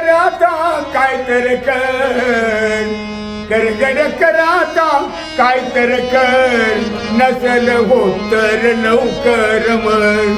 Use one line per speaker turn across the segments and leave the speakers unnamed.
कराता काय तर कर करगड कराता काय तर कर. नसल होत तर लवकर मर.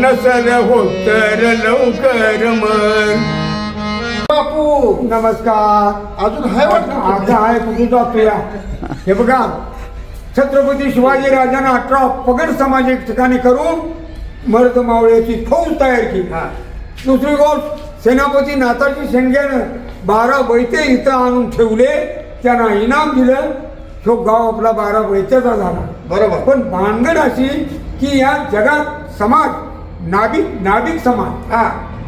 नसल होत तर लवकर मर.
बापू
नमस्कार.
अजून हाय वाटतं
आता आहे कुठे जातोया? हे बघा छत्रपती शिवाजी राजांना अठरा पगड समाज एक ठिकाणी करून मर्द मावळ्याची फौज तयार केली. दुसरी गोष्ट सेनापती नाताजी शेंग्यानं बारा बैते इथं आणून ठेवले. त्यांना इनाम दिलं. तो गाव आपला बारा बैत्याचा झाला.
बरोबर.
पण भानगड अशी की या जगात समाज नाभिक नाभिक समाज
हा.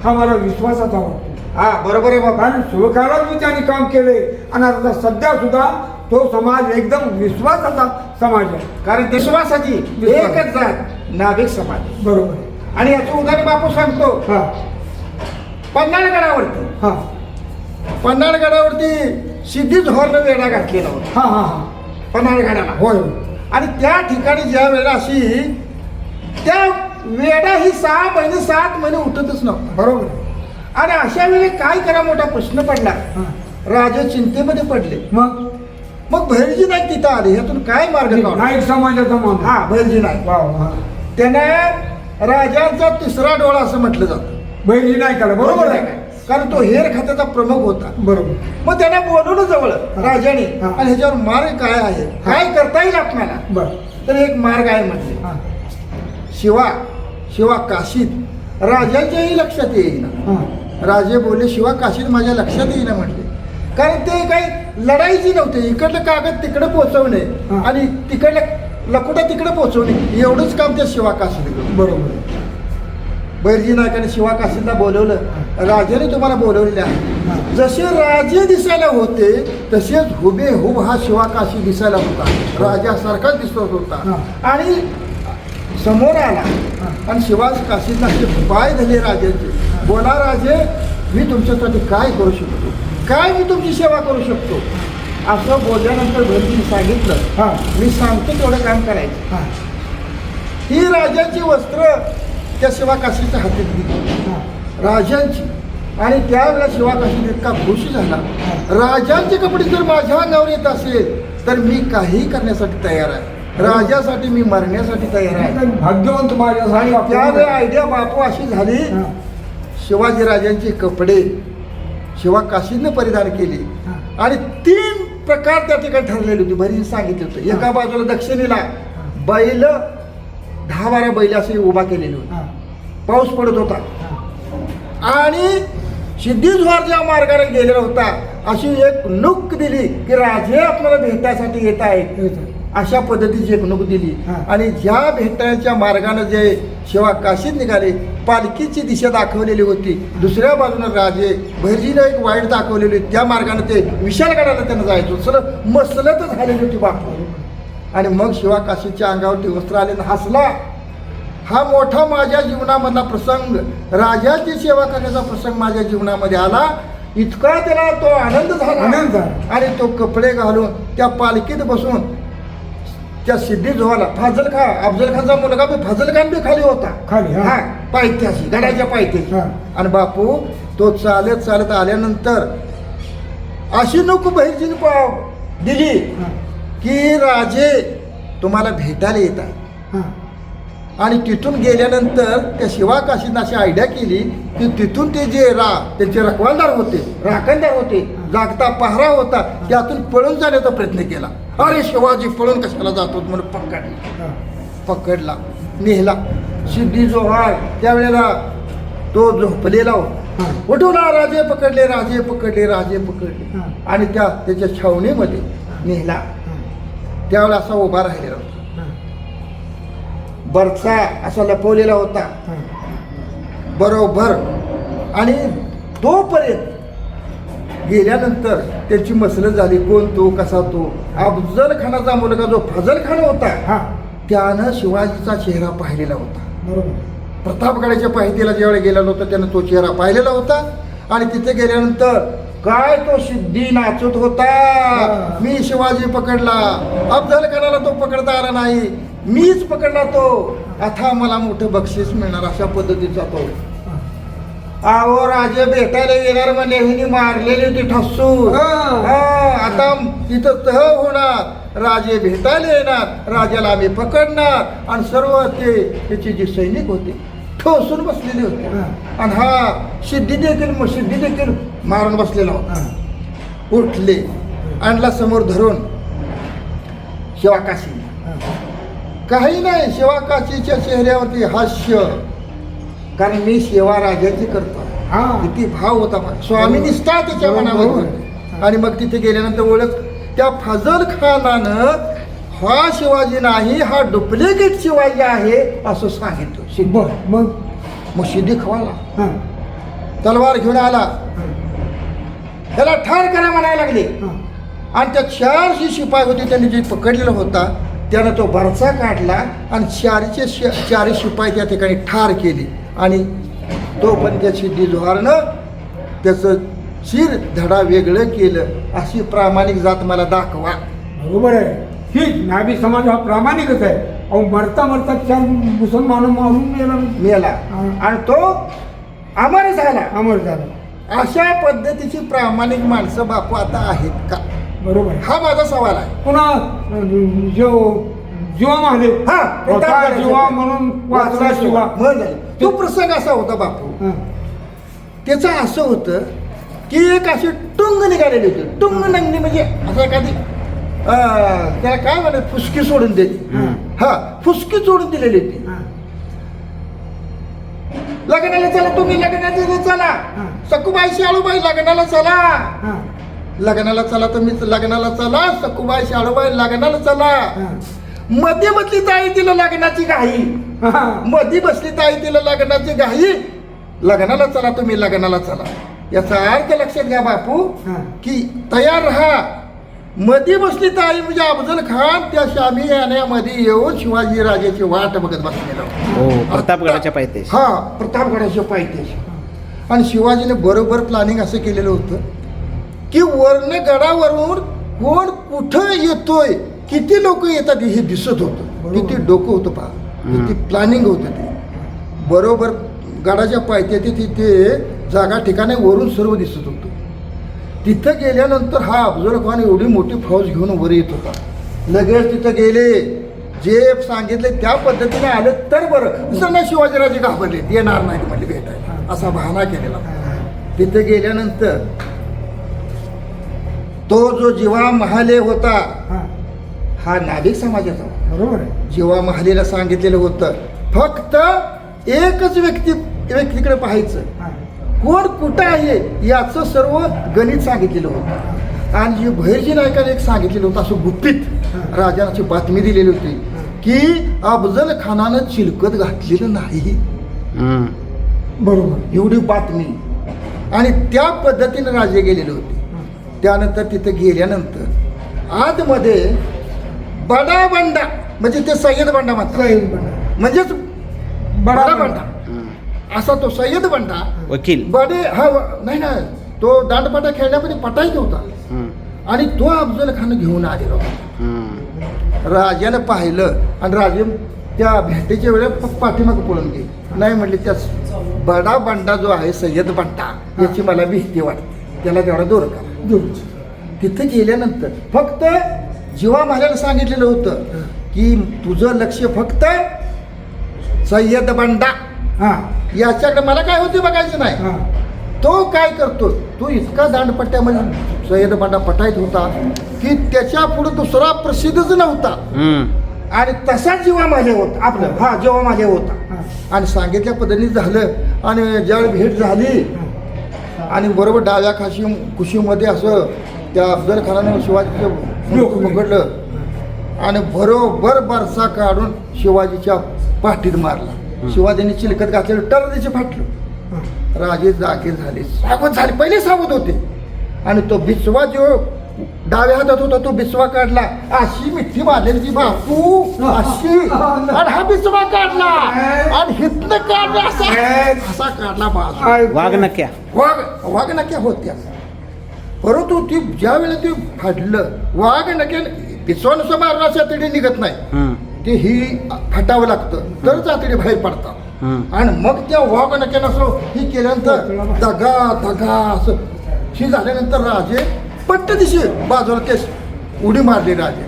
हा मला विश्वासाचा वाटतो
हा बरोबर आहे बाबा.
कारण शिवकाळात मी त्यांनी काम केले आणि आता सध्या सुद्धा तो समाज एकदम विश्वासाचा समाज आहे.
कारण विश्वासाची
विश्वास.
एकच जात नाभिक समाज
बरोबर.
आणि याचं उदाहरण बापू सांगतो
हा.
पन्हाळगडावरती.
हा.
पन्हाळगडावरती सिद्धी झोरनं वेढा घातलेला होता.
हा हा हा.
पन्हाळगडाला.
होय.
आणि त्या ठिकाणी ज्या वेळेला अशी त्या वेडा ही सहा महिने सात महिने उठतच नव्हता.
बरोबर.
आणि अशा वेळी काय करा मोठा प्रश्न पडला.
हा.
राजे चिंतेमध्ये पडले.
मग?
मग भैरजी नाईक तिथं आले. ह्यातून काय मार्ग काढला?
नाईक समाजाचा माणूस.
हा भैरजी नाईक.
वा वा
त्याने राजांचा तिसरा डोळा असं म्हटलं जातं.
बहिणी नाही करा बरोबर आहे.
कारण तो हेर खात्याचा प्रमुख होता.
बरोबर.
मग त्याने बोलवलं जवळ राजाने.
हा.
आणि ह्याच्यावर मार्ग काय आहे. काय करता येईल आपल्याला?
बर.
तर एक मार्ग आहे म्हटले
हा.
शिवा शिवा काशीत. राजाच्याही लक्षात येईना.
हा.
राजे बोलले शिवा काशीत माझ्या लक्षात येईना म्हटले कारण ते काही लढाईची नव्हते. इकडलं कागद तिकडे पोहोचवणे
हा.
आणि तिकडलं लकुटा तिकडे पोहोचवणे. एवढंच काम त्या शिवा काशीत केलं.
बरोबर.
बैरजी नायकाने शिवा काशीदला बोलवलं. राजाने तुम्हाला बोलवलेले. आहे. जसे राजे दिसायला होते तसेच हुबेहूब हा शिवा काशी दिसायला होता. राजासारखाच दिसत होता. आणि समोर आला. आणि शिवाजी काशीदला असे पाय झाले राजाचे. बोला राजे मी तुमच्यासाठी काय करू शकतो? काय मी तुमची सेवा करू शकतो? असं बोलल्यानंतर भरतीने सांगितलं.
हा.
मी सांगतो तेवढं काम करायचं.
ही
राजाची वस्त्र त्या शिवा काशीच्या हातात दिली राजांची. आणि त्यावेळेला शिवा काशी इतका खुश झाला. राजांचे कपडे जर माझ्या अंगावर येत असेल तर मी काहीही करण्यासाठी तयार आहे. राजासाठी मी मरण्यासाठी तयार आहे.
भाग्यवंत माझ्या
आणि त्यावेळी आयडिया बापू अशी झाली. शिवाजी राजांचे कपडे शिवा काशीनं परिधान केले. आणि तीन प्रकार त्या ठिकाणी ठरलेले होते. भरी सांगितलं होतं. एका बाजूला दक्षिणेला बैल दहा बारा बैल असे उभा केलेले होते. पाऊस पडत होता. आणि सिद्धीज्वार ज्या मार्गाने गेलेला होता अशी एक नुक दिली की राजे आपल्याला भेटायसाठी येत आहेत. अशा पद्धतीची एक नुक दिली. आणि ज्या भेटण्याच्या मार्गाने जे शिवा काशीत निघाले पालखीची दिशा दाखवलेली होती दुसऱ्या बाजूने राजे भैरजीनं एक वाईट दाखवलेली त्या मार्गाने ते विशालगडाला त्यांना जायचं होतं. सगळं मसलत झालेली होती बापू आणि मग शिवा काशीच्या अंगावरती वस्त्र आले हसला हा मोठा माझ्या जीवनामधला प्रसंग राजाची सेवा करण्याचा प्रसंग माझ्या जीवनामध्ये आला इतका त्याला तो आनंद झाला
आनंद झाला.
आणि तो कपडे घालून त्या पालखीत बसून त्या सिद्धी जोहाला फाजल खा अफजल खानचा मुलगा बी फाजल खान बी खाली होता
खाली, हा.
पायथ्याशी गडाच्या पायथ्याशी. आणि बापू तो चालत चालत आल्यानंतर अशी नको बहिर्जीने पाव दिली. की राजे तुम्हाला भेटायला येत आहे. आणि तिथून गेल्यानंतर त्या शिवा काशीनं अशी आयडिया केली की तिथून ते जे रा त्यांचे रखवालदार होते राखणदार होते जागता पहारा होता त्यातून पळून जाण्याचा प्रयत्न केला अरे शिवाजी पळून कशाला जातो म्हणून पकडला. पकडला नेहला सिद्धी जोहार त्यावेळेला तो झोपलेला होता
हा.
उठवला राजे पकडले राजे पकडले राजे पकडले. आणि त्या त्याच्या छावणीमध्ये नेहला. त्यावेळेला असा उभा राहिलेला होता. बरचा असा लपवलेला होता. बरोबर आणि तोपर्यंत गेल्यानंतर त्याची मसलत झाली कोण तो कसा तो अफजल खानाचा मुलगा जो फजल खान होता
हा.
त्यानं शिवाजीचा चेहरा पाहिलेला होता
बरोबर
प्रतापगडाच्या पाहितीला ज्यावेळी गेलेला होता त्यानं तो चेहरा पाहिलेला होता आणि तिथे गेल्यानंतर काय तो सिद्धी नाचत होता? मी शिवाजी पकडला. अफजल खानाला तो पकडता आला नाही. मीच पकडला तो. आता मला मोठं बक्षीस मिळणार अशा पद्धतीचा तो.
हा.
अहो राजे भेटायला येणार म्हणजे हिने मारलेली
हा.
हा, आता तिथं तह होणार. राजे भेटायला येणार. राजाला आम्ही पकडणार. आणि सर्व ते त्याचे जे सैनिक होते ठोसून बसलेले होते
हा.
आणि हा सिद्धी देखील म- सिद्धी देखील मारून बसलेला होता
हा.
उठले आणला समोर धरून शिवाकाशी
हा.
काही नाही शिवाकाशीच्या चेहऱ्यावरती हास्य कारण मी सेवा राजाची करतो
हा.
किती भाव होता. स्वामी निष्ठा त्याच्या
बरोबर.
मनामध्ये आणि मग तिथे गेल्यानंतर ओळख त्या फजल खानानं हा शिवाजी नाही हा डुप्लिकेट शिवाजी आहे असं सांगितलं.
बर मग?
मग सिद्धी खवाला.
हा.
तलवार घेऊन आला. त्याला ठार करा म्हणायला लागले.
हा.
आणि त्या चारशे शिपाई होते त्यांनी जे पकडलेला होता त्यानं तो बरचा काढला आणि चारशे शि चारही शिपाई त्या ठिकाणी ठार केले. आणि तो पण त्या सिद्धी जोहारनं त्याचं शिर धडा वेगळं केलं. अशी प्रामाणिक जात मला दाखवा.
बरोबर आहे. ही नाभी समाज हा प्रामाणिकच आहे. अहो मरता मरता चार मुसलमान मारून
मेला
हा.
आणि तो अमर झाला.
अमर झाला.
अशा पद्धतीची प्रामाणिक माणसं बापू आता आहेत का?
बरोबर. आहे
हा माझा सवाल आहे.
पुन्हा अं, जो जीवा महादेव
हा
होता जीवा म्हणून वाचला शिवा
आहे. तो प्रसंग असा होता बापू.
हा.
त्याचं असं होतं की एक अशी टुंग निघालेली होती. टुंग नंगणी म्हणजे असं एखादी अं, त्याला काय म्हणत फुसकी सोडून दिली
हं.
फुसकी सोडून दिलेली
हा.
लग्नाला चला तुम्ही लग्नाला चला. सकुबाई शाळूबाई लग्नाला चला
हा.
लग्नाला चला तुम्ही लग्नाला चला सकुबाई शाळूबाई लग्नाला चला. मध्ये बसली ताई तिला लग्नाची घाई. मध्ये बसली ताई तिला लग्नाची घाई लग्नाला चला तुम्ही लग्नाला चला याचा अर्थ लक्षात घ्या बापू. की तयार राहा मध्ये बसली ताई म्हणजे अफजल खान त्या शामी याण्यामध्ये येऊन शिवाजी राजाची वाट बघत बसलेला. होता.
हो प्रतापगडाच्या पायथ्याशी.
हा प्रतापगडाच्या पायथ्याशी. आणि शिवाजीने बरोबर प्लॅनिंग असं केलेलं होतं की वर्ण गडावरून कोण कुठं येतोय किती लोक येतात हे दिसत होतं. किती डोकं होतं पहा. किती प्लॅनिंग होतं ते. बरोबर गडाच्या पायथ्याची तिथे जागा ठिकाणी वरून सर्व दिसत होतं. तिथं गेल्यानंतर हा अफजल खान एवढी मोठी फौज घेऊन वर येत होता. लगेच तिथं गेले. जे सांगितले त्या पद्धतीने आले तर बरं. दुसरं नाही शिवाजीराजे घाबरले. येणार नाही म्हणजे भेटायला. असा बहाणा केलेला. तिथे गेल्यानंतर तो जो जीवा महाले होता
हा.
नाभिक समाजाचा.
बरोबर
जीवा महालेला सांगितलेलं होतं. फक्त एकच व्यक्ती व्यक्तीकडे पाहायचं. कोण कुठं आहे याचं सर्व गणित सांगितलेलं होतं आणि जी भैरजी नायकाने एक सांगितलेलं होतं असं गुपित राजाची बातमी दिलेली होती की अफजल खानानं चिलकत घातलेलं नाही
हम्म.
बरोबर
एवढी बातमी आणि त्या पद्धतीने राजे गेलेले होते त्यानंतर तिथे गेल्यानंतर आतमध्ये बडा बंडा म्हणजे ते सय्यद बंडा म्हणतात. म्हणजेच
बडा
बडा. असा तो सय्यद बंडा
वकील.
बडे हा नाही ना तो दांडपटा खेळण्यामध्ये पटायच होता
हम्म.
आणि तो अफजल खान घेऊन आलेला होता. राजानं पाहिलं आणि राजे त्या भेटीच्या वेळेला पाठीमाग पळून गेले. नाही म्हणले त्या बडा बंडा जो आहे सय्यद बंडा याची मला भीती वाटते. त्याला तेवढा दूर करा.
दूर.
तिथे गेल्यानंतर फक्त जीवा महाराजाला सांगितलेलं होतं की तुझं लक्ष फक्त सय्यद बंडा.
हा.
याच्याकडे मला काय होते बघायचं नाही.
हा.
तो काय करतो तो इतका दांडपट्ट्यामध्ये सय्यद बंडा पटायत होता की त्याच्या पुढे दुसरा प्रसिद्धच नव्हता.
हम्म.
आणि तसा जीवा माझे होता आपलं. हा जेव्हा माझे होता.
हा.
आणि सांगितल्या पद्धतीने झालं. आणि ज्यावेळी भेट झाली आणि बरोबर डाव्या खाशी कुशीमध्ये असं त्या अफजल खानानं शिवाजीचं पकडलं. आणि बरोबर बरसा काढून शिवाजीच्या पाठीत मारला. शिवाजीने चिलकत घातलेलं टर त्याचे फाटलं. राजे जागे झाले. सावध झाले. पहिले सावध होते. आणि तो बिचवा जो डाव्या हातात होता तो बिचवा काढला. अशी मिठी ती बापू. अशी. आणि हा बिचवा काढला. आणि हितनं काढला असा. असा काढला बाजू
वाघ नक्या.
वाघ वाघ नक्या होत्या. परंतु ती ज्या वेळेला ते फाडलं वाघ नक्या मारण्याच्या तिथे निघत नाही. ते ही फाटावं लागतं. तरच आतडे बाहेर पडतात. आणि मग त्या वाघ नक्यानं असं ही केल्यानंतर दगा दगा असं. ही झाल्यानंतर राजे पट्ट दिशी बाजूला तेच उडी मारली राजे.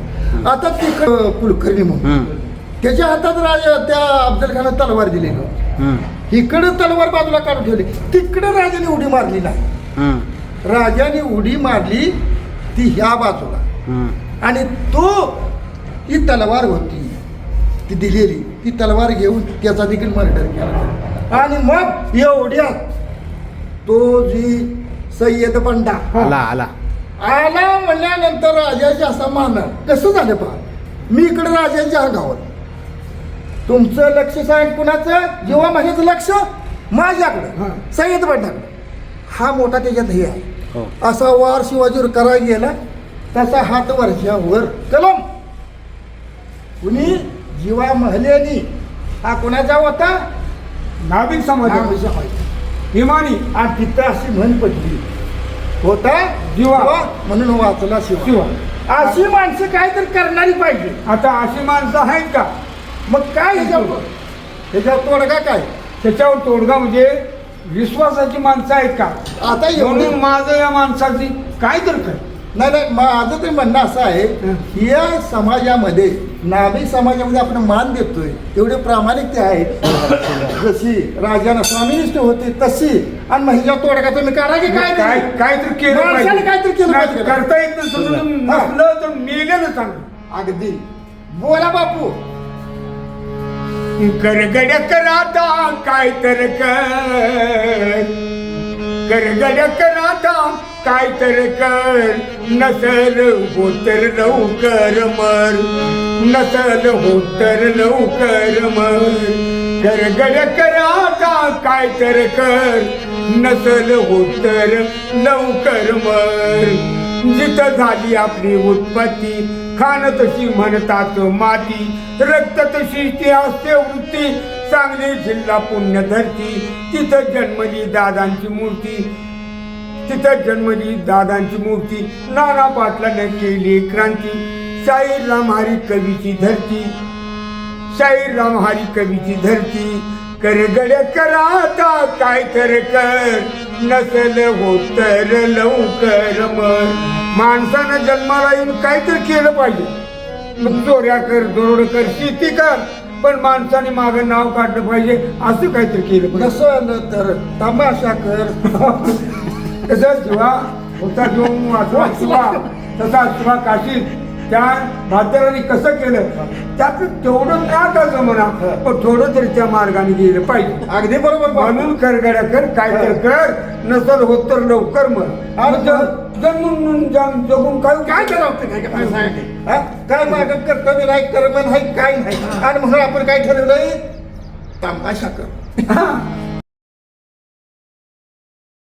आता तिकडं कुलकर्णी म्हणून. त्याच्या हातात राजा त्या अफजल खानात तलवार दिलेली
हम्म.
इकडं तलवार बाजूला काढून ठेवली. तिकडं राजाने उडी मारली नाही. राजाने उडी मारली ती ह्या बाजूला. आणि तो ही तलवार होती. ती दिलेली ती तलवार घेऊन त्याचा देखील मर्डर केला. आणि मग एवढ्यात तो जी सय्यद पंडा
आला आला.
आला म्हणल्यानंतर राजाचे असा मानणार कसं झालं पहा? मी इकडे राजांच्या अंगावर. तुमचं लक्ष सांग कुणाचं? जेव्हा माझ्याचं लक्ष माझ्याकडं. सय्यद पंडाकडं हा मोठा त्याच्यात हे आहे.
हो.
असा वार शिवाजीवर करायला गेला तसा हात वरच्यावर कलम. कुणी जीवा महल्यानी हा कुणाचा होता?
नाभिक समाज. हिमानी
आणि तिथं अशी म्हण पडली. होता
जीवा.
म्हणून वाचला शिवा.
शिवा.
अशी माणसं काय तर करणारी पाहिजे.
आता अशी माणसं आहेत का?
मग काय ह्याच्यावर ह्याच्यावर तोडगा काय?
त्याच्यावर तोडगा म्हणजे विश्वासाची माणसं आहेत का?
आता
म्हणून
एवढं
माझं या माणसाची काय तर कर.
नाही नाही माझं तरी म्हणणं असं आहे
हं.
या समाजामध्ये नाभिक समाजामध्ये आपण मान देतोय एवढे प्रामाणिकते आहे जशी राजाना स्वामिनिष्ठ होती तशी. आणि महिला तोडगा तुम्ही करा की काय
काय काय तर केलं
माणसाने काहीतरी केलं पाहिजे.
करता येत नसलं
हा.
नसलं तर मेलेलं चांगलं.
अगदी. बोला बापू.
करगड्या कराता काय तर कर. कराता काय तर कर नसल होतर लवकर मर. नसल होतर लवकर मर. करगड्या कराता काय तर कर. नसल होतर लवकर मर. जिथं झाली आपली उत्पत्ती खान तशी म्हणतात माती. रक्त तशी ती असते वृत्ती. चांगली जिल्हा पुण्य धरती तिथं जन्मली दादांची मूर्ती. तिथं जन्मली दादांची मूर्ती नाना पाटलानं केली क्रांती. शाहीर रामहारी कवीची धरती. शाहीर रामहारी कवीची धरती. कर गड्या कराता काय तर कर. नसल होत लवकर मर. माणसानं जन्माला येऊन काहीतरी केलं पाहिजे. मग चोऱ्या कर दरोड कर शेती कर. पण माणसाने मागं नाव काढलं पाहिजे असं काहीतरी केलं पाहिजे.
नसल तर? तमाशा कर.
तसंच शिवा होता घेऊन वाचवा शिवा तसा शिवा काशीत त्या भाद्राने कसं केलं? त्यात तेवढं का कसं म्हणा? पण थोडं तरी त्या मार्गाने गेलं पाहिजे.
अगदी बरोबर.
म्हणून करगड्या कर काय तर कर नसल होत तर लवकर मग जन्मून जन- जगून काय
काय करावं काय काय? काय मागं कर्तव्य नाही कर्म नाही काय नाही. आणि म्हणून आपण काय ठरवलंय? तमाशा कर.